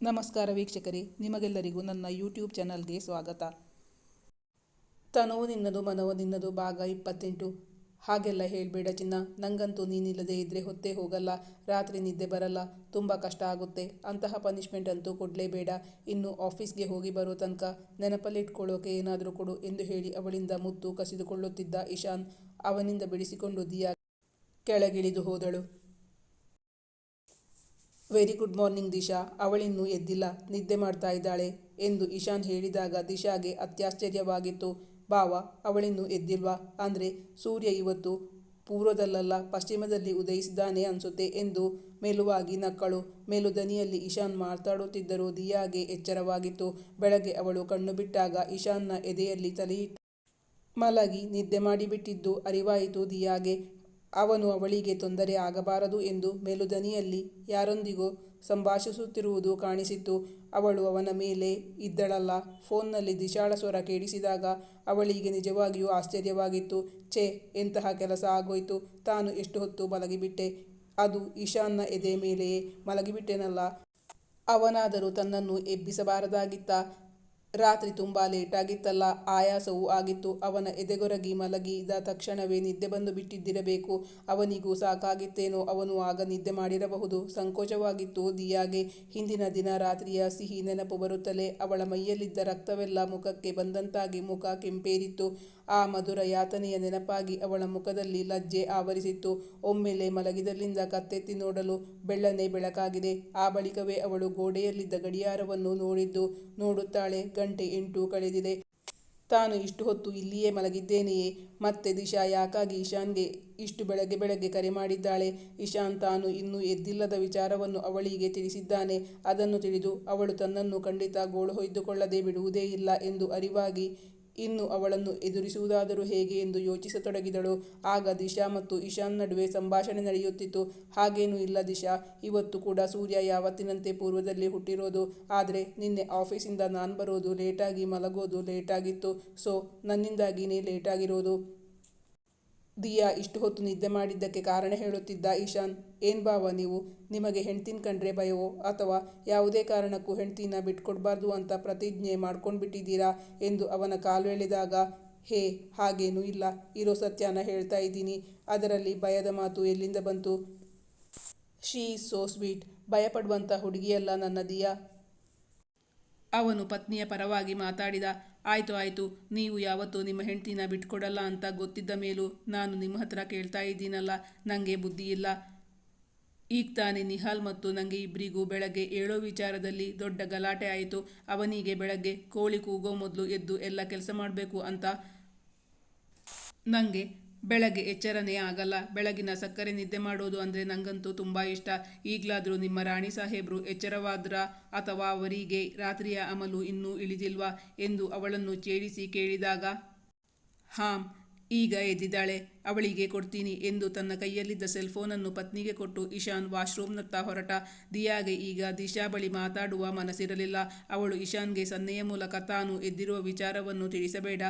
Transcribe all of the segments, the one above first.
ನಮಸ್ಕಾರ ವೀಕ್ಷಕರೇ, ನಿಮಗೆಲ್ಲರಿಗೂ ನನ್ನ ಯೂಟ್ಯೂಬ್ ಚಾನಲ್ಗೆ ಸ್ವಾಗತ. ತನೋ ನಿನ್ನದು ಮನೋ ನಿನ್ನದು ಭಾಗ ಇಪ್ಪತ್ತೆಂಟು. ಹಾಗೆಲ್ಲ ಹೇಳಬೇಡ ಚಿನ್ನ, ನಂಗಂತೂ ನೀನಿಲ್ಲದೆ ಇದ್ರೆ ಹೊತ್ತೇ ಹೋಗಲ್ಲ, ರಾತ್ರಿ ನಿದ್ದೆ ಬರಲ್ಲ, ತುಂಬ ಕಷ್ಟ ಆಗುತ್ತೆ. ಅಂತಹ ಪನಿಷ್ಮೆಂಟ್ ಅಂತೂ ಕೊಡಲೇಬೇಡ. ಇನ್ನು ಆಫೀಸ್ಗೆ ಹೋಗಿ ಬರೋ ತನಕ ನೆನಪಲ್ಲಿಟ್ಕೊಳ್ಳೋಕೆ ಏನಾದರೂ ಕೊಡು ಎಂದು ಹೇಳಿ ಅವಳಿಂದ ಮುತ್ತು ಕಸಿದುಕೊಳ್ಳುತ್ತಿದ್ದ ಇಶಾನ್ ಅವನಿಂದ ಬಿಡಿಸಿಕೊಂಡು ದಿಯಾ ಕೆಳಗಿಳಿದು ಹೋದಳು. Very good morning Disha. ಅವಳಿನ್ನೂ ಎದ್ದಿಲ್ಲ. ನಿದ್ದೆ ಮಾಡ್ತಾ ಇದ್ದಾಳೆ ಎಂದು ಇಶಾನ್ ಹೇಳಿದಾಗ ದಿಶಾಗೆ ಅತ್ಯಾಶ್ಚರ್ಯವಾಗಿತ್ತು. ಬಾವ ಅವಳಿನ್ನೂ ಎದ್ದಿಲ್ವಾ? ಅಂದರೆ, ಸೂರ್ಯ ಇವತ್ತು ಪೂರ್ವದಲ್ಲಲ್ಲ, ಪಶ್ಚಿಮದಲ್ಲಿ ಉದಯಿಸಿದ್ದಾನೆ ಅನ್ಸುತ್ತೆ ಎಂದು ಮೇಲುವಾಗಿ ನಕ್ಕಳು. ಮೇಲುದನಿಯಲ್ಲಿ ಇಶಾನ್ ಮಾತಾಡುತ್ತಿದ್ದರೂ ದಿಯಾಗೆ ಎಚ್ಚರವಾಗಿತ್ತು. ಬೆಳಗ್ಗೆ ಅವಳು ಕಣ್ಣು ಬಿಟ್ಟಾಗ ಇಶಾನ್ನ ಎದೆಯಲ್ಲಿ ತಲೆಯಿಟ್ಟು ಮಲಗಿ ನಿದ್ದೆ ಮಾಡಿಬಿಟ್ಟಿದ್ದು ಅರಿವಾಯಿತು ದಿಯಾಗೆ. ಅವನು ಅವಳಿಗೆ ತೊಂದರೆ ಆಗಬಾರದು ಎಂದು ಮೇಲುದನಿಯಲ್ಲಿ ಯಾರೊಂದಿಗೋ ಸಂಭಾಷಿಸುತ್ತಿರುವುದು ಕಾಣಿಸಿತ್ತು. ಅವಳು ಅವನ ಮೇಲೆ ಇದ್ದಳಲ್ಲ. ಫೋನ್ನಲ್ಲಿ ದಿಶಾಳ ಸ್ವರ ಕೇಳಿಸಿದಾಗ ಅವಳಿಗೆ ನಿಜವಾಗಿಯೂ ಆಶ್ಚರ್ಯವಾಗಿತ್ತು. ಛೇ, ಎಂತಹ ಕೆಲಸ ಆಗೋಯ್ತು. ತಾನು ಎಷ್ಟು ಹೊತ್ತು ಮಲಗಿಬಿಟ್ಟೆ? ಅದು ಈಶಾನ್ನ ಎದೆ ಮೇಲೆಯೇ ಮಲಗಿಬಿಟ್ಟೆನಲ್ಲ. ಅವನಾದರೂ ತನ್ನನ್ನು ಎಬ್ಬಿಸಬಾರದಾಗಿತ್ತ? ರಾತ್ರಿ ತುಂಬ ಲೇಟಾಗಿತ್ತಲ್ಲ ಆಯಾಸವೂ ಆಗಿತ್ತು. ಅವನ ಎದೆಗೊರಗಿ ಮಲಗಿದ ತಕ್ಷಣವೇ ನಿದ್ದೆ ಬಂದು ಬಿಟ್ಟಿದ್ದಿರಬೇಕು. ಅವನಿಗೂ ಸಾಕಾಗಿತ್ತೇನೋ, ಅವನು ಆಗ ನಿದ್ದೆ ಮಾಡಿರಬಹುದು. ಸಂಕೋಚವಾಗಿತ್ತು ದಿಯಾಗೆ. ಹಿಂದಿನ ದಿನ ರಾತ್ರಿಯ ಸಿಹಿ ನೆನಪು ಬರುತ್ತಲೇ ಅವಳ ಮೈಯಲ್ಲಿದ್ದ ರಕ್ತವೆಲ್ಲ ಮುಖಕ್ಕೆ ಬಂದಂತಾಗಿ ಮುಖ ಕೆಂಪೇರಿತ್ತು. ಆ ಮಧುರ ಯಾತನೆಯ ನೆನಪಾಗಿ ಅವಳ ಮುಖದಲ್ಲಿ ಲಜ್ಜೆ ಆವರಿಸಿತ್ತು. ಒಮ್ಮೆಲೆ ಮಲಗಿದಲ್ಲಿಂದ ಕತ್ತೆತ್ತಿ ನೋಡಲು ಬೆಳ್ಳನೆ ಬೆಳಕಾಗಿದೆ. ಆ ಬಳಿಕವೇ ಅವಳು ಗೋಡೆಯಲ್ಲಿದ್ದ ಗಡಿಯಾರವನ್ನು ನೋಡಿದ್ದು, ನೋಡುತ್ತಾಳೆ ಗಂಟೆ ಎಂಟು ಕಳೆದಿದೆ. ತಾನು ಇಷ್ಟು ಹೊತ್ತು ಇಲ್ಲಿಯೇ ಮಲಗಿದ್ದೇನೆಯೇ? ಮತ್ತೆ ದಿಶಾ ಯಾಕಾಗಿ ಇಶಾನ್ಗೆ ಇಷ್ಟು ಬೆಳಗ್ಗೆ ಬೆಳಗ್ಗೆ ಕರೆ ಮಾಡಿದ್ದಾಳೆ? ಇಶಾನ್ ತಾನು ಇನ್ನೂ ಎದ್ದಿಲ್ಲದ ವಿಚಾರವನ್ನು ಅವಳಿಗೆ ತಿಳಿಸಿದ್ದಾನೆ. ಅದನ್ನು ತಿಳಿದು ಅವಳು ತನ್ನನ್ನು ಖಂಡಿತ ಗೋಳು ಹೊಯ್ದುಕೊಳ್ಳದೆ ಬಿಡುವುದೇ ಇಲ್ಲ ಎಂದು ಅರಿವಾಗಿ ಇನ್ನು ಅವಳನ್ನು ಎದುರಿಸುವುದಾದರೂ ಹೇಗೆ ಎಂದು ಯೋಚಿಸತೊಡಗಿದಳು. ಆಗ ದಿಶಾ ಮತ್ತು ಇಶಾನ್ ನಡುವೆ ಸಂಭಾಷಣೆ ನಡೆಯುತ್ತಿತ್ತು. ಹಾಗೇನೂ ಇಲ್ಲ ದಿಶಾ, ಇವತ್ತು ಕೂಡ ಸೂರ್ಯ ಯಾವತ್ತಿನಂತೆ ಪೂರ್ವದಲ್ಲಿ ಹುಟ್ಟಿರೋದು. ಆದರೆ ನಿನ್ನೆ ಆಫೀಸಿಂದ ನಾನು ಬರೋದು ಲೇಟಾಗಿ ಮಲಗೋದು ಲೇಟಾಗಿತ್ತು. ಸೊ ನನ್ನಿಂದಾಗಿನೇ ಲೇಟಾಗಿರೋದು. ದಿಯಾ ಇಷ್ಟು ಹೊತ್ತು ನಿದ್ದೆ ಮಾಡಿದ್ದಕ್ಕೆ ಕಾರಣ ಹೇಳುತ್ತಿದ್ದ ಈಶಾನ್, ಏನ್ ಬಾವ ನೀವು? ನಿಮಗೆ ಹೆಂಡ್ತಿನ ಕಂಡ್ರೆ ಭಯವೋ? ಅಥವಾ ಯಾವುದೇ ಕಾರಣಕ್ಕೂ ಹೆಂಡ್ತಿನ ಬಿಟ್ಕೊಡ್ಬಾರ್ದು ಅಂತ ಪ್ರತಿಜ್ಞೆ ಮಾಡ್ಕೊಂಡ್ಬಿಟ್ಟಿದ್ದೀರಾ ಎಂದು ಅವನ ಕಾಲು ಎಳೆದಾಗ, ಹೇ, ಹಾಗೇನೂ ಇಲ್ಲ, ಇರೋ ಸತ್ಯನ ಹೇಳ್ತಾ ಇದ್ದೀನಿ. ಅದರಲ್ಲಿ ಭಯದ ಮಾತು ಎಲ್ಲಿಂದ ಬಂತು? ಶೀ ಸೋ ಸ್ವೀಟ್ ಭಯಪಡುವಂಥ ಹುಡುಗಿಯಲ್ಲ ನನ್ನ ದಿಯಾ. ಅವನು ಪತ್ನಿಯ ಪರವಾಗಿ ಮಾತಾಡಿದ ಆಯಿತು ಆಯಿತು. ನೀವು ಯಾವತ್ತೂ ನಿಮ್ಮ ಹೆಂಡತಿನ ಬಿಟ್ಕೊಡಲ್ಲ ಅಂತ ಗೊತ್ತಿದ್ದ ಮೇಲೂ ನಾನು ನಿಮ್ಮ ಹತ್ರ ಕೇಳ್ತಾ ಇದ್ದೀನಲ್ಲ. ನನಗೆ ಬುದ್ಧಿ ಇಲ್ಲ. ಈಗ ತಾನೇ ನಿಹಾಲ್ ಮತ್ತು ನನಗೆ ಇಬ್ಬರಿಗೂ ಬೆಳಗ್ಗೆ ಏಳೋ ವಿಚಾರದಲ್ಲಿ ದೊಡ್ಡ ಗಲಾಟೆ ಆಯಿತು. ಅವನಿಗೆ ಬೆಳಗ್ಗೆ ಕೋಳಿ ಕೂಗೋ ಮೊದಲು ಎದ್ದು ಎಲ್ಲ ಕೆಲಸ ಮಾಡಬೇಕು ಅಂತ ನನಗೆ ಬೆಳಗ್ಗೆ ಎಚ್ಚರನೇ ಆಗಲ್ಲ. ಬೆಳಗಿನ ಸಕ್ಕರೆ ನಿದ್ದೆ ಮಾಡೋದು ಅಂದರೆ ನನಗಂತೂ ತುಂಬ ಇಷ್ಟ. ಈಗಲಾದರೂ ನಿಮ್ಮ ರಾಣಿ ಸಾಹೇಬರು ಎಚ್ಚರವಾದ್ರ ಅಥವಾ ಅವರಿಗೆ ರಾತ್ರಿಯ ಅಮಲು ಇನ್ನೂ ಇಳಿದಿಲ್ವಾ ಎಂದು ಅವಳನ್ನು ಛೇಡಿಸಿ ಕೇಳಿದಾಗ, ಹಾಂ, ಈಗ ಎದ್ದಿದ್ದಾಳೆ. ಅವಳಿಗೆ ಕೊಡ್ತೀನಿ ಎಂದು ತನ್ನ ಕೈಯಲ್ಲಿದ್ದ ಸೆಲ್ಫೋನನ್ನು ಪತ್ನಿಗೆ ಕೊಟ್ಟು ಇಶಾನ್ ವಾಶ್ರೂಮ್ನತ್ತ ಹೊರಟ. ದಿಯಾಗೆ ಈಗ ದಿಶಾ ಬಳಿ ಮಾತಾಡುವ ಮನಸ್ಸಿರಲಿಲ್ಲ. ಅವಳು ಇಶಾನ್ಗೆ ಸನ್ನೆಯ ಮೂಲಕ ತಾನು ಎದ್ದಿರುವ ವಿಚಾರವನ್ನು ತಿಳಿಸಬೇಡ.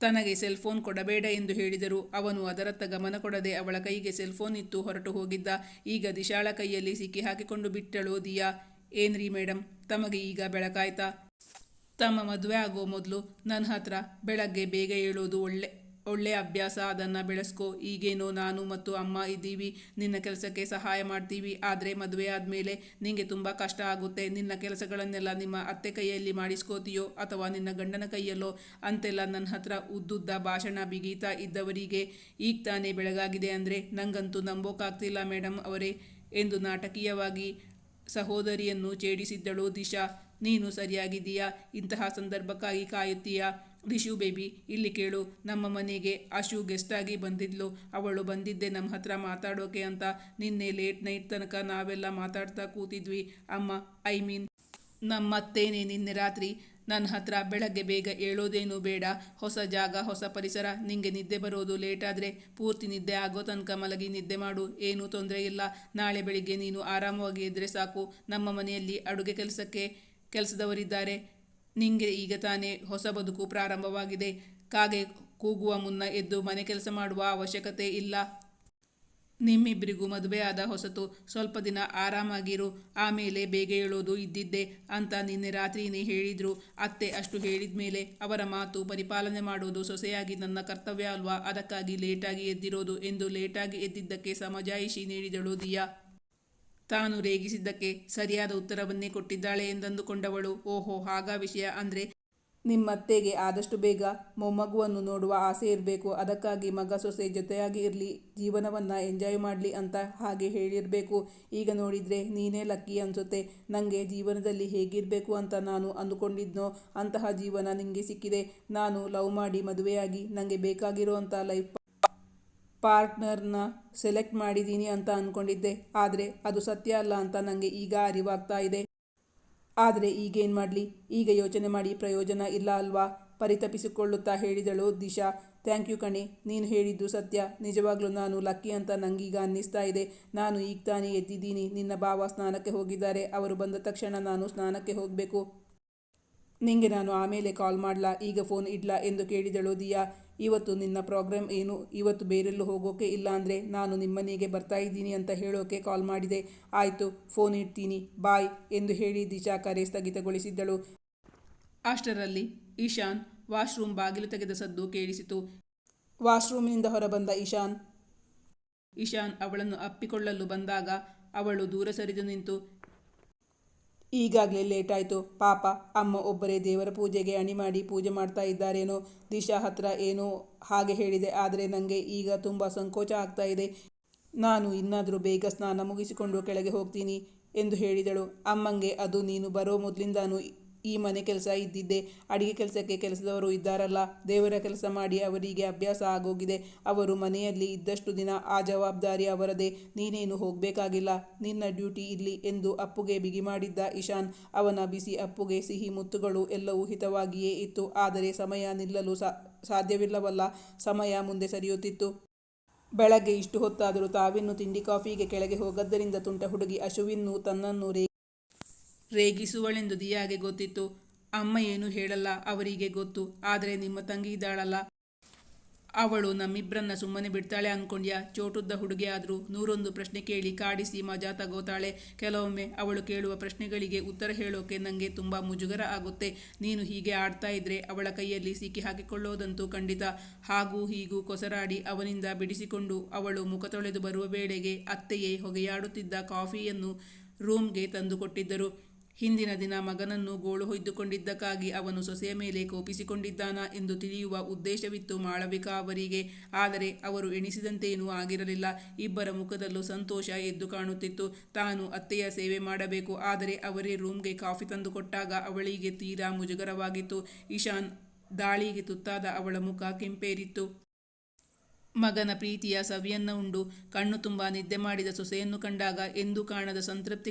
ತನಗೆ ಸೆಲ್ಫೋನ್ ಕೊಡಬೇಡ ಎಂದು ಹೇಳಿದರು. ಅವನು ಅದರತ್ತ ಗಮನ ಕೊಡದೆ ಅವಳ ಕೈಗೆ ಸೆಲ್ಫೋನ್ ಇತ್ತು ಹೊರಟು ಹೋಗಿದ್ದ. ಈಗ ದಿಶಾಳ ಕೈಯಲ್ಲಿ ಸಿಕ್ಕಿ ಹಾಕಿಕೊಂಡು ಬಿಟ್ಟಳು ದಿಯಾ. ಏನ್ರಿ ಮೇಡಮ್ ತಮಗೆ ಈಗ ಬೆಳಕಾಯ್ತಾ? ತಮ್ಮ ಮದುವೆ ಆಗೋ ಮೊದಲು ನನ್ನ ಹತ್ರ ಬೆಳಗ್ಗೆ ಬೇಗ ಹೇಳೋದು ಒಳ್ಳೆ ಒಳ್ಳೆ ಅಭ್ಯಾಸ, ಅದನ್ನು ಬೆಳೆಸ್ಕೊ. ಈಗೇನೋ ನಾನು ಮತ್ತು ಅಮ್ಮ ಇದ್ದೀವಿ, ನಿನ್ನ ಕೆಲಸಕ್ಕೆ ಸಹಾಯ ಮಾಡ್ತೀವಿ. ಆದರೆ ಮದುವೆ ಆದಮೇಲೆ ನಿನಗೆ ತುಂಬ ಕಷ್ಟ ಆಗುತ್ತೆ. ನಿನ್ನ ಕೆಲಸಗಳನ್ನೆಲ್ಲ ನಿಮ್ಮ ಅತ್ತೆ ಕೈಯಲ್ಲಿ ಮಾಡಿಸ್ಕೋತೀಯೋ ಅಥವಾ ನಿನ್ನ ಗಂಡನ ಕೈಯಲ್ಲೋ ಅಂತೆಲ್ಲ ನನ್ನ ಹತ್ರ ಉದ್ದುದ್ದ ಭಾಷಣ ಬಿಗೀತಾ ಇದ್ದವರಿಗೆ ಈಗ ತಾನೇ ಬೆಳಗಾಗಿದೆ ಅಂದರೆ ನಂಗಂತೂ ನಂಬೋಕ್ಕಾಗ್ತಿಲ್ಲ ಮೇಡಮ್ ಅವರೇ ಎಂದು ನಾಟಕೀಯವಾಗಿ ಸಹೋದರಿಯನ್ನು ಛೇಡಿಸಿದ್ದಳು ದಿಶಾ. ನೀನು ಸರಿಯಾಗಿದ್ದೀಯಾ? ಇಂತಹ ಸಂದರ್ಭಕ್ಕಾಗಿ ಕಾಯುತ್ತೀಯಾ? ರಿಶು ಬೇಬಿ, ಇಲ್ಲಿ ಕೇಳು. ನಮ್ಮ ಮನೆಗೆ ಅಶು ಗೆಸ್ಟಾಗಿ ಬಂದಿದ್ಲು. ಅವಳು ಬಂದಿದ್ದೆ ನಮ್ಮ ಹತ್ರ ಮಾತಾಡೋಕೆ ಅಂತ. ನಿನ್ನೆ ಲೇಟ್ ನೈಟ್ ತನಕ ನಾವೆಲ್ಲ ಮಾತಾಡ್ತಾ ಕೂತಿದ್ವಿ. ಅಮ್ಮ ಐ ಮೀನ್ ನಮ್ಮತ್ತೇನೆ ನಿನ್ನೆ ರಾತ್ರಿ. ನನ್ನ ಹತ್ರ ಬೆಳಗ್ಗೆ ಬೇಗ ಏಳೋದೇನು ಬೇಡ. ಹೊಸ ಜಾಗ, ಹೊಸ ಪರಿಸರ. ನಿಂಗೆ ನಿದ್ದೆ ಬರೋದು ಲೇಟಾದರೆ ಪೂರ್ತಿ ನಿದ್ದೆ ಆಗೋ ತನಕ ಮಲಗಿ ನಿದ್ದೆ ಮಾಡು. ಏನೂ ತೊಂದರೆ ಇಲ್ಲ. ನಾಳೆ ಬೆಳಿಗ್ಗೆ ನೀನು ಆರಾಮವಾಗಿ ಇದ್ದರೆ ಸಾಕು. ನಮ್ಮ ಮನೆಯಲ್ಲಿ ಅಡುಗೆ ಕೆಲಸಕ್ಕೆ ಕೆಲಸದವರಿದ್ದಾರೆ. ನಿಂಗೆ ಈಗ ತಾನೇ ಹೊಸ ಬದುಕು ಪ್ರಾರಂಭವಾಗಿದೆ. ಕಾಗೆ ಕೂಗುವ ಮುನ್ನ ಎದ್ದು ಮನೆ ಕೆಲಸ ಮಾಡುವ ಅವಶ್ಯಕತೆ ಇಲ್ಲ. ನಿಮ್ಮಿಬ್ಬರಿಗೂ ಮದುವೆ ಆದ ಹೊಸತು. ಸ್ವಲ್ಪ ದಿನ ಆರಾಮಾಗಿರು. ಆಮೇಲೆ ಬೇಗ ಹೇಳೋದು ಇದ್ದಿದ್ದೆ ಅಂತ ನಿನ್ನೆ ರಾತ್ರಿನೇ ಹೇಳಿದ್ರು. ಅತ್ತೆ ಅಷ್ಟು ಹೇಳಿದ್ಮೇಲೆ ಅವರ ಮಾತು ಪರಿಪಾಲನೆ ಮಾಡೋದು ಸೊಸೆಯಾಗಿ ನನ್ನ ಕರ್ತವ್ಯ ಅಲ್ವಾ? ಅದಕ್ಕಾಗಿ ಲೇಟಾಗಿ ಎದ್ದಿರೋದು ಎಂದು ಲೇಟಾಗಿ ಎದ್ದಿದ್ದಕ್ಕೆ ಸಮಜಾಯಿಷಿ ನೀಡಿದಳು ದಿಯಾ. ತಾನು ರೇಗಿಸಿದ್ದಕ್ಕೆ ಸರಿಯಾದ ಉತ್ತರವನ್ನೇ ಕೊಟ್ಟಿದ್ದಾಳೆ ಎಂದಂದುಕೊಂಡವಳು. ಓಹೋ ಹಾಗ ವಿಷಯ ಅಂದ್ರೆ ನಿಮ್ಮತ್ತೆಗೆ ಆದಷ್ಟು ಬೇಗ ಮೊಮ್ಮಗುವನ್ನು ನೋಡುವ ಆಸೆ ಇರಬೇಕು. ಅದಕ್ಕಾಗಿ ಮಗ ಸೊಸೆ ಜೊತೆಯಾಗಿ ಇರಲಿ, ಜೀವನವನ್ನು ಎಂಜಾಯ್ ಮಾಡಲಿ ಅಂತ ಹಾಗೆ ಹೇಳಿರಬೇಕು. ಈಗ ನೋಡಿದರೆ ನೀನೇ ಲಕ್ಕಿ ಅನಿಸುತ್ತೆ. ನನಗೆ ಜೀವನದಲ್ಲಿ ಹೇಗಿರಬೇಕು ಅಂತ ನಾನು ಅಂದುಕೊಂಡಿದ್ನೋ, ಅಂತಹ ಜೀವನ ನಿಮಗೆ ಸಿಕ್ಕಿದೆ. ನಾನು ಲವ್ ಮಾಡಿ ಮದುವೆಯಾಗಿ ನನಗೆ ಬೇಕಾಗಿರುವಂಥ ಲೈಫ್ ಪಾರ್ಟ್ನರ್ನ ಸೆಲೆಕ್ಟ್ ಮಾಡಿದ್ದೀನಿ ಅಂತ ಅಂದ್ಕೊಂಡಿದ್ದೆ ಆದರೆ ಅದು ಸತ್ಯ ಅಲ್ಲ ಅಂತ ನನಗೆ ಈಗ ಅರಿವಾಗ್ತಾ ಇದೆ. ಆದರೆ ಈಗೇನು ಮಾಡಲಿ? ಈಗ ಯೋಚನೆ ಮಾಡಿ ಪ್ರಯೋಜನ ಇಲ್ಲ ಅಲ್ವಾ? ಪರಿತಪಿಸಿಕೊಳ್ಳುತ್ತಾ ಹೇಳಿದಳು ದಿಶಾ. ಥ್ಯಾಂಕ್ ಯು ಕಣೆ. ನೀನು ಹೇಳಿದ್ದು ಸತ್ಯ. ನಿಜವಾಗ್ಲೂ ನಾನು ಲಕ್ಕಿ ಅಂತ ನನಗೀಗ ಅನ್ನಿಸ್ತಾ ಇದೆ. ನಾನು ಈಗ ತಾನೇ ಎದ್ದಿದ್ದೀನಿ. ನಿನ್ನ ಭಾವ ಸ್ನಾನಕ್ಕೆ ಹೋಗಿದ್ದಾರೆ. ಅವರು ಬಂದ ತಕ್ಷಣ ನಾನು ಸ್ನಾನಕ್ಕೆ ಹೋಗಬೇಕು. ನಿಂಗೆ ನಾನು ಆಮೇಲೆ ಕಾಲ್ ಮಾಡಲಾ? ಈಗ ಫೋನ್ ಇಡ್ಲಾ ಎಂದು ಕೇಳಿದಳು ದಿಯಾ. ಇವತ್ತು ನಿನ್ನ ಪ್ರೋಗ್ರಾಮ್ ಏನು? ಇವತ್ತು ಬೇರೆಲ್ಲೂ ಹೋಗೋಕೆ ಇಲ್ಲ ಅಂದರೆ ನಾನು ನಿಮ್ಮನೆಗೆ ಬರ್ತಾ ಇದ್ದೀನಿ ಅಂತ ಹೇಳೋಕೆ ಕಾಲ್ ಮಾಡಿದೆ. ಆಯಿತು ಫೋನ್ ಇಡ್ತೀನಿ. ಬಾಯ್ ಎಂದು ಹೇಳಿ ದಿಶಾ ಕರೆ ಸ್ಥಗಿತಗೊಳಿಸಿದ್ದಳು. ಅಷ್ಟರಲ್ಲಿ ಈಶಾನ್ ವಾಶ್ರೂಮ್ ಬಾಗಿಲು ತೆಗೆದ ಸದ್ದು ಕೇಳಿಸಿತು. ವಾಶ್ರೂಮಿನಿಂದ ಹೊರಬಂದ ಈಶಾನ್. ಈಶಾನ್ ಅವಳನ್ನು ಅಪ್ಪಿಕೊಳ್ಳಲು ಬಂದಾಗ ಅವಳು ದೂರ ಸರಿದು ನಿಂತು ಈಗಾಗಲೇ ಲೇಟ್ ಆಯಿತು. ಪಾಪ, ಅಮ್ಮ ಒಬ್ಬರೇ ದೇವರ ಪೂಜೆಗೆ ಅಣಿ ಮಾಡಿ ಪೂಜೆ ಮಾಡ್ತಾ ಇದ್ದಾರೇನೋ, ದಿಶಾ ಹತ್ರ ಏನೋ ಹಾಗೆ ಹೇಳಿದೆ. ಆದರೆ ನನಗೆ ಈಗ ತುಂಬ ಸಂಕೋಚ ಆಗ್ತಾ ಇದೆ. ನಾನು ಇನ್ನಾದರೂ ಬೇಗ ಸ್ನಾನ ಮುಗಿಸಿಕೊಂಡು ಕೆಳಗೆ ಹೋಗ್ತೀನಿ ಎಂದು ಹೇಳಿದಳು. ಅಮ್ಮಂಗೆ ಅದು ನೀನು ಬರೋ ಮೊದಲಿಂದಾನು ಈ ಮನೆ ಕೆಲಸ ಇದ್ದಿದ್ದೆ. ಅಡಿಗೆ ಕೆಲಸಕ್ಕೆ ಕೆಲಸದವರು ಇದ್ದಾರಲ್ಲ. ದೇವರ ಕೆಲಸ ಮಾಡಿ ಅವರಿಗೆ ಅಭ್ಯಾಸ ಆಗೋಗಿದೆ. ಅವರು ಮನೆಯಲ್ಲಿ ಇದ್ದಷ್ಟು ದಿನ ಆ ಜವಾಬ್ದಾರಿ ಅವರದೇ. ನೀನೇನು ಹೋಗಬೇಕಾಗಿಲ್ಲ. ನಿನ್ನ ಡ್ಯೂಟಿ ಇಲ್ಲಿ ಎಂದು ಅಪ್ಪುಗೆ ಬಿಗಿ ಮಾಡಿದ್ದ ಇಶಾನ್. ಅವನ ಬಿಸಿ ಅಪ್ಪುಗೆ ಸಿಹಿ ಮುತ್ತುಗಳು ಎಲ್ಲವೂ ಹಿತವಾಗಿಯೇ ಇತ್ತು. ಆದರೆ ಸಮಯ ನಿಲ್ಲಲು ಸಾಧ್ಯವಿಲ್ಲವಲ್ಲ. ಸಮಯ ಮುಂದೆ ಸರಿಯುತ್ತಿತ್ತು. ಬೆಳಗ್ಗೆ ಇಷ್ಟು ಹೊತ್ತಾದರೂ ತಾವಿನ್ನು ತಿಂಡಿ ಕಾಫಿಗೆ ಕೆಳಗೆ ಹೋಗದ್ದರಿಂದ ತುಂಟ ಹುಡುಗಿ ಅಶುವಿನ್ನು ತನ್ನನ್ನು ರೇ ರೇಗಿಸುವಳೆಂದು ದಿಯಾಗೆ ಗೊತ್ತಿತ್ತು. ಅಮ್ಮ ಏನು ಹೇಳಲ್ಲ, ಅವರಿಗೆ ಗೊತ್ತು. ಆದರೆ ನಿಮ್ಮ ತಂಗಿ ಇದ್ದಾಳಲ್ಲ. ಅವಳು ನಮ್ಮಿಬ್ಬರನ್ನ ಸುಮ್ಮನೆ ಬಿಡ್ತಾಳೆ ಅನ್ಕೊಂಡ್ಯಾ? ಚೋಟುದ್ದ ಹುಡುಗಿ ಆದರೂ ನೂರೊಂದು ಪ್ರಶ್ನೆ ಕೇಳಿ ಕಾಡಿಸಿ ಮಜಾ ತಗೋತಾಳೆ ಕೆಲವೊಮ್ಮೆ ಅವಳು ಕೇಳುವ ಪ್ರಶ್ನೆಗಳಿಗೆ ಉತ್ತರ ಹೇಳೋಕೆ ನನಗೆ ತುಂಬ ಮುಜುಗರ ಆಗುತ್ತೆ. ನೀನು ಹೀಗೆ ಆಡ್ತಾ ಇದ್ರೆ ಅವಳ ಕೈಯಲ್ಲಿ ಸಿಕ್ಕಿ ಹಾಕಿಕೊಳ್ಳೋದಂತೂ ಖಂಡಿತ. ಹಾಗೂ ಹೀಗೂ ಕೊಸರಾಡಿ ಅವನಿಂದ ಬಿಡಿಸಿಕೊಂಡು ಅವಳು ಮುಖ ತೊಳೆದು ಬರುವ ವೇಳೆಗೆ ಅತ್ತೆಯೇ ಹೊಗೆಯಾಡುತ್ತಿದ್ದ ಕಾಫಿಯನ್ನು ರೂಮ್ಗೆ ತಂದುಕೊಟ್ಟಿದ್ದರು ಹಿಂದಿನ ದಿನ ಮಗನನ್ನು ಗೋಳು ಹೊಯ್ದುಕೊಂಡಿದ್ದಕ್ಕಾಗಿ ಅವನು ಸೊಸೆಯ ಮೇಲೆ ಕೋಪಿಸಿಕೊಂಡಿದ್ದಾನ ಎಂದು ತಿಳಿಯುವ ಉದ್ದೇಶವಿತ್ತು ಮಾಳವಿಕಾ ಅವರಿಗೆ. ಆದರೆ ಅವರು ಎಣಿಸಿದಂತೇನೂ ಆಗಿರಲಿಲ್ಲ. ಇಬ್ಬರ ಮುಖದಲ್ಲೂ ಸಂತೋಷ ಎದ್ದು ಕಾಣುತ್ತಿತ್ತು. ತಾನು ಅತ್ತೆಯ ಸೇವೆ ಮಾಡಬೇಕು. ಆದರೆ ಅವರೇ ರೂಮ್ಗೆ ಕಾಫಿ ತಂದುಕೊಟ್ಟಾಗ ಅವಳಿಗೆ ತೀರಾ ಮುಜುಗರವಾಗಿತ್ತು. ಇಶಾನ್ ದಾಳಿಗೆ ತುತ್ತಾದ ಅವಳ ಮುಖ ಕೆಂಪೇರಿತ್ತು. ಮಗನ ಪ್ರೀತಿಯ ಸವಿಯನ್ನು ಉಂಡು. ಕಣ್ಣು ತುಂಬ ನಿದ್ದೆ ಮಾಡಿದ ಸೊಸೆಯನ್ನು ಕಂಡಾಗ ಎಂದು ಕಾಣದ ಸಂತೃಪ್ತಿ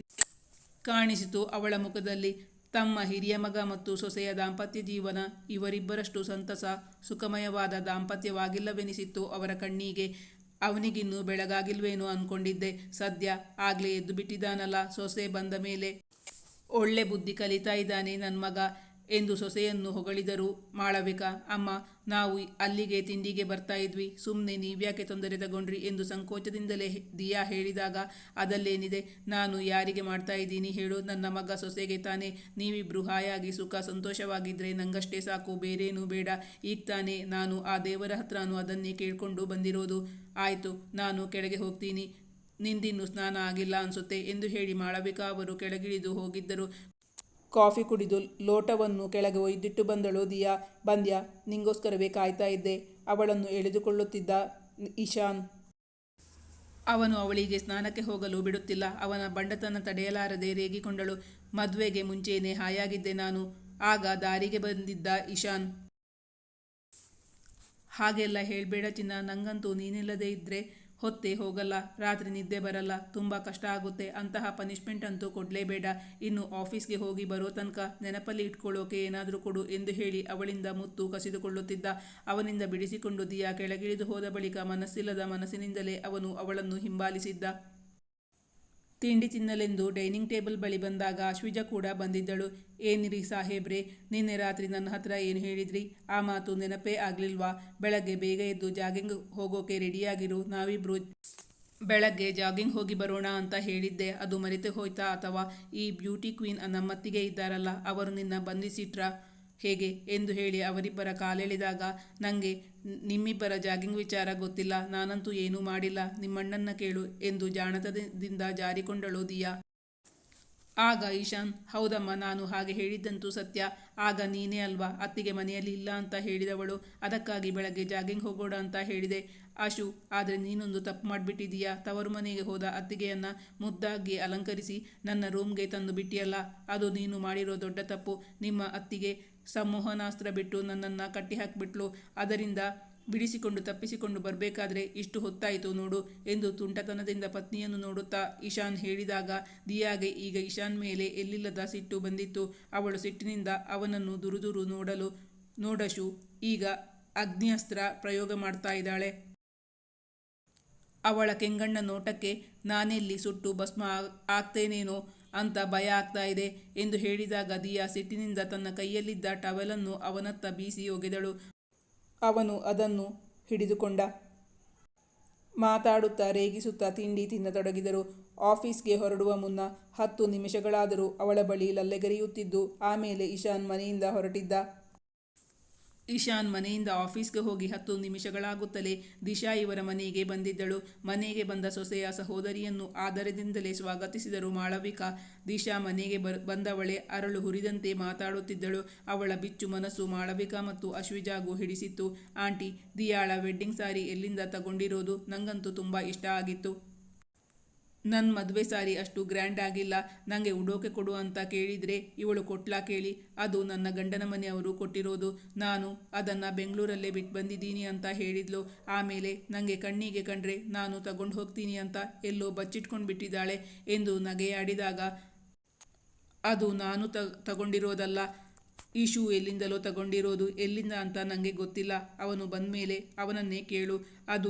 ಕಾಣಿಸಿತು. ಅವಳ ಮುಖದಲ್ಲಿ ತಮ್ಮ ಹಿರಿಯ ಮಗ ಮತ್ತು ಸೊಸೆಯ ದಾಂಪತ್ಯ ಜೀವನ. ಇವರಿಬ್ಬರಷ್ಟು ಸಂತಸ, ಸುಖಮಯವಾದ ದಾಂಪತ್ಯವಾಗಿಲ್ಲವೆನಿಸಿತ್ತು. ಅವರ ಕಣ್ಣಿಗೆ, ಅವನಿಗಿನ್ನೂ ಬೆಳಗಾಗಿಲ್ವೇನೋ ಅನ್ಕೊಂಡಿದ್ದೆ. ಸದ್ಯ ಆಗ್ಲೇ ಎದ್ದು ಬಿಟ್ಟಿದ್ದಾನಲ್ಲ. ಸೊಸೆ ಬಂದ ಮೇಲೆ ಒಳ್ಳೆ ಬುದ್ಧಿ ಕಲಿತಾ ಇದ್ದಾನೆ. ನನ್ನ ಮಗ ಎಂದು ಸೊಸೆಯನ್ನು ಹೊಗಳಿದರು. ಮಾಳವಿಕ, ಅಮ್ಮ, ನಾವು ಅಲ್ಲಿಗೆ ತಿಂಡಿಗೆ ಬರ್ತಾ ಇದ್ವಿ. ಸುಮ್ಮನೆ ನೀವ್ಯಾಕೆ ತೊಂದರೆ ತಗೊಂಡ್ರಿ? ಎಂದು ಸಂಕೋಚದಿಂದಲೇ ದಿಯಾ ಹೇಳಿದಾಗ, ಅದಲ್ಲೇನಿದೆ, ನಾನು ಯಾರಿಗೆ ಮಾಡ್ತಾ ಇದ್ದೀನಿ ಹೇಳು. ನನ್ನ ಮಗ ಸೊಸೆಗೆ ತಾನೇ. ನೀವಿಬ್ರು ಹಾಯಾಗಿ ಸುಖ ಸಂತೋಷವಾಗಿದ್ದರೆ ನಂಗಷ್ಟೇ ಸಾಕು. ಬೇರೇನೂ ಬೇಡ. ಈಗ ತಾನೇ ನಾನು ಆ ದೇವರ ಹತ್ರನೂ ಅದನ್ನೇ ಕೇಳಿಕೊಂಡು ಬಂದಿರೋದು. ಆಯಿತು, ನಾನು ಕೆಳಗೆ ಹೋಗ್ತೀನಿ. ನಿಂದಿನ್ನು ಸ್ನಾನ ಆಗಿಲ್ಲ ಅನ್ಸುತ್ತೆ ಎಂದು ಹೇಳಿ ಮಾಳವಿಕಾ ಅವರು ಕೆಳಗಿಳಿದು ಹೋಗಿದ್ದರು. ಕಾಫಿ ಕುಡಿದು ಲೋಟವನ್ನು ಕೆಳಗೆ ಒಯ್ದಿಟ್ಟು ಬಂದಳು, ದಿಯಾ, ಬಂದ್ಯ, ನಿಂಗೋಸ್ಕರವೇ ಕಾಯ್ತಾ ಇದ್ದೆ. ಅವಳನ್ನು ಎಳೆದುಕೊಳ್ಳುತ್ತಿದ್ದ ಇಶಾನ್ ಅವನು ಅವಳಿಗೆ ಸ್ನಾನಕ್ಕೆ ಹೋಗಲು ಬಿಡುತ್ತಿಲ್ಲ. ಅವನ ಬಂಡತನ ತಡೆಯಲಾರದೆ ರೇಗಿಕೊಂಡಳು. ಮದುವೆಗೆ ಮುಂಚೆಯೇ ಹಾಯಾಗಿದ್ದೆ ನಾನು. ಆಗ ದಾರಿಗೆ ಬಂದಿದ್ದ ಇಶಾನ್ ಹಾಗೆಲ್ಲ ಹೇಳಬೇಡ ಚಿನ್ನ, ನಂಗಂತೂ ನೀನಿಲ್ಲದೇ ಇದ್ದರೆ ಹೊತ್ತೇ ಹೋಗಲ್ಲ, ರಾತ್ರಿ ನಿದ್ದೆ ಬರಲ್ಲ, ತುಂಬ ಕಷ್ಟ ಆಗುತ್ತೆ, ಅಂತಹ ಪನಿಷ್ಮೆಂಟ್ ಅಂತೂ ಕೊಡಲೇಬೇಡ. ಇನ್ನು ಆಫೀಸ್ಗೆ ಹೋಗಿ ಬರೋ ತನಕ ನೆನಪಲ್ಲಿ ಇಟ್ಕೊಳ್ಳೋಕೆ ಏನಾದರೂ ಕೊಡು ಎಂದು ಹೇಳಿ ಅವಳಿಂದ ಮುತ್ತು ಕಸಿದುಕೊಳ್ಳುತ್ತಿದ್ದ. ಅವನಿಂದ ಬಿಡಿಸಿಕೊಂಡು ದಿಯಾ ಕೆಳಗಿಳಿದು ಹೋದ ಬಳಿಕ ಮನಸ್ಸಿಲ್ಲದ ಮನಸ್ಸಿನಿಂದಲೇ ಅವನು ಅವಳನ್ನು ಹಿಂಬಾಲಿಸಿದ್ದ. ತಿಂಡಿ ತಿನ್ನಲೆಂದು ಡೈನಿಂಗ್ ಟೇಬಲ್ ಬಳಿ ಬಂದಾಗ ಅಶ್ವಿಜ ಕೂಡ ಬಂದಿದ್ದಳು. ಏನಿರಿ ಸಾಹೇಬ್ರೆ, ನಿನ್ನೆ ರಾತ್ರಿ ನನ್ನ ಹತ್ರ ಏನು ಹೇಳಿದ್ರಿ? ಆ ಮಾತು ನೆನಪೇ ಆಗಲಿಲ್ವಾ? ಬೆಳಗ್ಗೆ ಬೇಗ ಎದ್ದು ಜಾಗಿಂಗ್ ಹೋಗೋಕೆ ರೆಡಿಯಾಗಿರು. ನಾವಿಬ್ರು ಬೆಳಗ್ಗೆ ಜಾಗಿಂಗ್ ಹೋಗಿ ಬರೋಣ ಅಂತ ಹೇಳಿದ್ದೆ. ಅದು ಮರೆತು ಹೋಯ್ತಾ ಅಥವಾ ಈ ಬ್ಯೂಟಿ ಕ್ವೀನ್ ನಮ್ಮತ್ತಿಗೆ ಇದ್ದಾರಲ್ಲ, ಅವರು ನಿನ್ನ ಬಂಧಿಸಿಟ್ರ? ಹೇಗೆ ಎಂದು ಹೇಳಿ ಅವರಿಬ್ಬರ ಕಾಲೆಳೆದಾಗ ನನಗೆ ನಿಮ್ಮಿಬ್ಬರ ಜಾಗಿಂಗ್ ವಿಚಾರ ಗೊತ್ತಿಲ್ಲ, ನಾನಂತೂ ಏನೂ ಮಾಡಿಲ್ಲ, ನಿಮ್ಮಣ್ಣನ್ನ ಕೇಳು ಎಂದು ಜಾಣತದಿಂದ ಜಾರಿಕೊಂಡಳು ದಿಯಾ. ಆಗ ಈಶಾನ್, ಹೌದಮ್ಮ, ನಾನು ಹಾಗೆ ಹೇಳಿದ್ದಂತೂ ಸತ್ಯ. ಆಗ ನೀನೇ ಅಲ್ವಾ, ಅತ್ತಿಗೆ ಮನೆಯಲ್ಲಿ ಇಲ್ಲ ಅಂತ ಹೇಳಿದವಳು. ಅದಕ್ಕಾಗಿ ಬೆಳಗ್ಗೆ ಜಾಗಿಂಗ್ ಹೋಗೋಣ ಅಂತ ಹೇಳಿದೆ. ಆಶು, ಆದರೆ ನೀನೊಂದು ತಪ್ಪು ಮಾಡಿಬಿಟ್ಟಿದೀಯಾ? ತವರು ಮನೆಗೆ ಹೋದ ಅತ್ತಿಗೆಯನ್ನ ಮುದ್ದಾಗಿ ಅಲಂಕರಿಸಿ ನನ್ನ ರೂಮ್ಗೆ ತಂದು ಬಿಟ್ಟಿಯಲ್ಲ, ಅದು ನೀನು ಮಾಡಿರೋ ದೊಡ್ಡ ತಪ್ಪು. ನಿಮ್ಮ ಅತ್ತಿಗೆ ಸಂಮೋಹನಾಸ್ತ್ರ ಬಿಟ್ಟು ನನ್ನನ್ನು ಕಟ್ಟಿ ಹಾಕಿಬಿಟ್ಲು. ಅದರಿಂದ ಬಿಡಿಸಿಕೊಂಡು ತಪ್ಪಿಸಿಕೊಂಡು ಬರಬೇಕಾದ್ರೆ ಇಷ್ಟು ಹೊತ್ತಾಯಿತು ನೋಡು ಎಂದು ತುಂಟತನದಿಂದ ಪತ್ನಿಯನ್ನು ನೋಡುತ್ತಾ ಇಶಾನ್ ಹೇಳಿದಾಗ, ದಿಯಾಗೆ ಈಗ ಇಶಾನ್ ಮೇಲೆ ಎಲ್ಲಿಲ್ಲದ ಸಿಟ್ಟು ಬಂದಿತ್ತು. ಅವಳು ಸಿಟ್ಟಿನಿಂದ ಅವನನ್ನು ದುರುದುರು ನೋಡಲು, ನೋಡಶು. ಈಗ ಅಗ್ನಿಯಸ್ತ್ರ ಪ್ರಯೋಗ ಮಾಡ್ತಾ ಇದ್ದಾಳೆ. ಅವಳ ಕೆಂಗಣ್ಣ ನೋಟಕ್ಕೆ ನಾನೆಲ್ಲಿ ಸುಟ್ಟು ಭಸ್ಮ ಆಗ್ತೇನೇನೋ ಅಂತ ಭಯ ಆಗ್ತಾ ಇದೆ ಎಂದು ಹೇಳಿದಾಗ ದಿಯಾ ಸಿಟ್ಟಿನಿಂದ ತನ್ನ ಕೈಯಲ್ಲಿದ್ದ ಟವೆಲನ್ನು ಅವನತ್ತ ಬೀಸಿ ಒಗೆದಳು. ಅವನು ಅದನ್ನು ಹಿಡಿದುಕೊಂಡ. ಮಾತಾಡುತ್ತಾ ರೇಗಿಸುತ್ತಾ ತಿಂಡಿ ತಿನ್ನತೊಡಗಿದರು. ಆಫೀಸ್ಗೆ ಹೊರಡುವ ಮುನ್ನ ಹತ್ತು ನಿಮಿಷಗಳಾದರೂ ಅವಳ ಬಳಿ ಲಲ್ಲೆಗರಿಯುತ್ತಿದ್ದು ಆಮೇಲೆ ಇಶಾನ್ ಮನೆಯಿಂದ ಹೊರಟಿದ್ದ. ಇಶಾನ್ ಮನೆಯಿಂದ ಆಫೀಸ್ಗೆ ಹೋಗಿ ಹತ್ತು ನಿಮಿಷಗಳಾಗುತ್ತಲೇ ದಿಶಾ ಇವರ ಮನೆಗೆ ಬಂದಿದ್ದಳು. ಮನೆಗೆ ಬಂದ ಸೊಸೆಯ ಸಹೋದರಿಯನ್ನು ಆದರದಿಂದಲೇ ಸ್ವಾಗತಿಸಿದರು. ಮಾಳವಿಕಾ ದಿಶಾ ಮನೆಗೆ ಬರ್, ಬಂದವಳೆ ಅರಳು ಹುರಿದಂತೆ ಮಾತಾಡುತ್ತಿದ್ದಳು. ಅವಳ ಬಿಚ್ಚು ಮನಸ್ಸು ಮಾಳವಿಕಾ ಮತ್ತು ಅಶ್ವಿಜಾಗೂ ಹಿಡಿಸಿತ್ತು. ಆಂಟಿ, ದಿಯಾಳ ವೆಡ್ಡಿಂಗ್ ಸಾರಿ ಎಲ್ಲಿಂದ ತಗೊಂಡಿರೋದು? ನಂಗಂತೂ ತುಂಬ ಇಷ್ಟ ಆಗಿತ್ತು. ನನ್ನ ಮದುವೆ ಸಾರಿ ಅಷ್ಟು ಗ್ರ್ಯಾಂಡ್ ಆಗಿಲ್ಲ. ನನಗೆ ಉಡೋಕೆ ಕೊಡು ಅಂತ ಕೇಳಿದರೆ ಇವಳು ಕೊಟ್ಲಾ ಕೇಳಿ. ಅದು ನನ್ನ ಗಂಡನ ಮನೆಯವರು ಕೊಟ್ಟಿರೋದು. ನಾನು ಅದನ್ನು ಬೆಂಗಳೂರಲ್ಲೇ ಬಿಟ್ಟು ಬಂದಿದ್ದೀನಿ ಅಂತ ಹೇಳಿದ್ಲು. ಆಮೇಲೆ ನನಗೆ ಕಣ್ಣಿಗೆ ಕಂಡ್ರೆ ನಾನು ತಗೊಂಡು ಹೋಗ್ತೀನಿ ಅಂತ ಎಲ್ಲೋ ಬಚ್ಚಿಟ್ಕೊಂಡು ಬಿಟ್ಟಿದ್ದಾಳೆ ಎಂದು ನಗೆಯಾಡಿದಾಗ, ಅದು ನಾನು ತ, ತಗೊಂಡಿರೋದಲ್ಲ. ಈ ಶೂ ಎಲ್ಲಿಂದಲೋ ತಗೊಂಡಿರೋದು. ಎಲ್ಲಿಂದ ಅಂತ ನನಗೆ ಗೊತ್ತಿಲ್ಲ. ಅವನು ಬಂದ ಮೇಲೆ ಅವನನ್ನೇ ಕೇಳು. ಅದು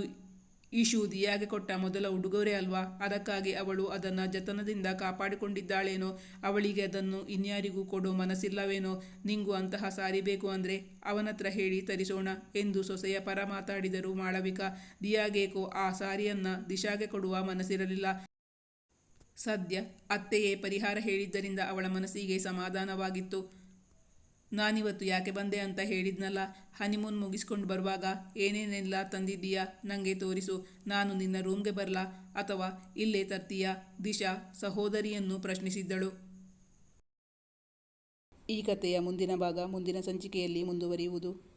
ಈ ಶೂ ದಿಯಾಗೆ ಕೊಟ್ಟ? ಮೊದಲ ಉಡುಗೊರೆ ಅಲ್ವಾ? ಅದಕ್ಕಾಗಿ ಅವಳು ಅದನ್ನು ಜತನದಿಂದ ಕಾಪಾಡಿಕೊಂಡಿದ್ದಾಳೇನೋ? ಅವಳಿಗೆ ಅದನ್ನು ಇನ್ಯಾರಿಗೂ ಕೊಡೋ ಮನಸ್ಸಿಲ್ಲವೇನೋ? ನಿಂಗೂ ಅಂತಹ ಸಾರಿ ಬೇಕು ಅಂದರೆ ಅವನತ್ರ ಹೇಳಿ ತರಿಸೋಣ ಎಂದು ಸೊಸೆಯ ಪರ ಮಾತಾಡಿದರು ಮಾಳವಿಕಾ. ದಿಯಾಗೇಕೋ ಆ ಸಾರಿಯನ್ನು ದಿಶಾಗೆ ಕೊಡುವ ಮನಸ್ಸಿರಲಿಲ್ಲ. ಸದ್ಯ ಅತ್ತೆಯೇ ಪರಿಹಾರ ಹೇಳಿದ್ದರಿಂದ ಅವಳ ಮನಸ್ಸಿಗೆ ಸಮಾಧಾನವಾಗಿತ್ತು. ನಾನಿವತ್ತು ಯಾಕೆ ಬಂದೆ ಅಂತ ಹೇಳಿದ್ನಲ್ಲ? ಹನಿಮೂನ್ ಮುಗಿಸ್ಕೊಂಡು ಬರುವಾಗ, ಏನೇನೆಲ್ಲ ತಂದಿದ್ದೀಯಾ? ನನಗೆ ತೋರಿಸು. ನಾನು ನಿನ್ನ ರೂಮ್ಗೆ ಬರಲಾ? ಅಥವಾ ಇಲ್ಲೇ ತರ್ತೀಯ? ದಿಶಾ, ಸಹೋದರಿಯನ್ನು ಪ್ರಶ್ನಿಸಿದ್ದಳು. ಈ ಕಥೆಯ ಮುಂದಿನ ಭಾಗ ಮುಂದಿನ ಸಂಚಿಕೆಯಲ್ಲಿ ಮುಂದುವರಿಯುವುದು.